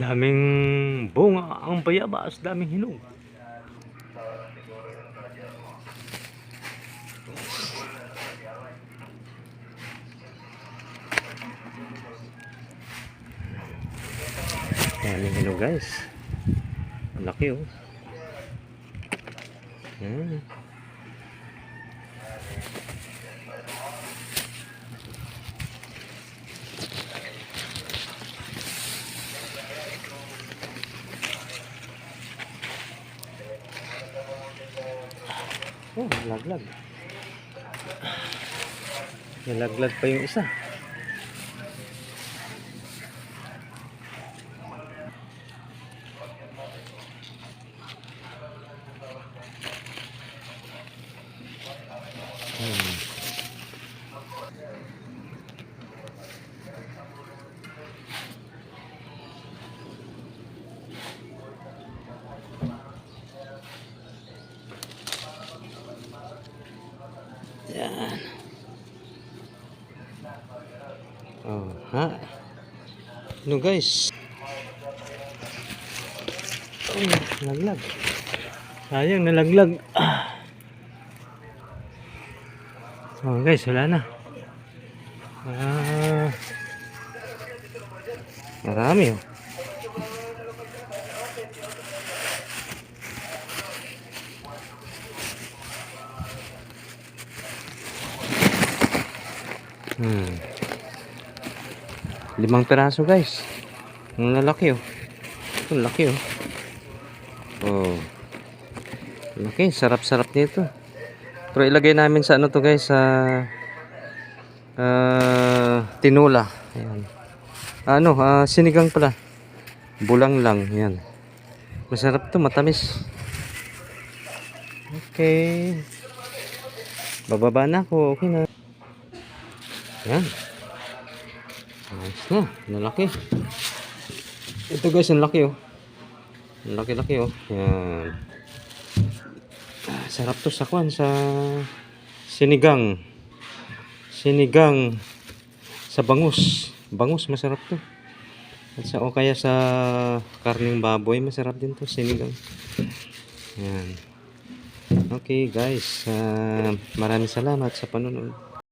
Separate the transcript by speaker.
Speaker 1: Daming bunga ang bayabas, daming hinog. Daming hinog guys. Ang laki oh. Hmm. Oh, nalaglag. Nalaglag pa yung isa. Hmm. Yan. Oh, ha? Ano guys? Oh, nalaglag. Sayang nalaglag. Ah. Oh guys, wala na. Ah. Marami oh. Hmm. Limang piraso guys. Ang lalaki oh. Ito laki oh. Oh. Laki, sarap-sarap nito. Pero ilagay namin sa ano to guys sa ah, tinula. Ayan. Ano, ah, sinigang pala. Bulang lang, yan. Masarap to, matamis. Okay. Bababa na ako, okay na. Yan. Ayos na. Nalaki. Ito guys, ang laki oh. Ang laki-laki oh. Yan. Ah, sarap to sa kwan sa sinigang. Sinigang sa bangus. Bangus masarap to. At sa o kaya sa karning baboy masarap din to sinigang. Yan. Okay guys, ah, maraming salamat sa panonood.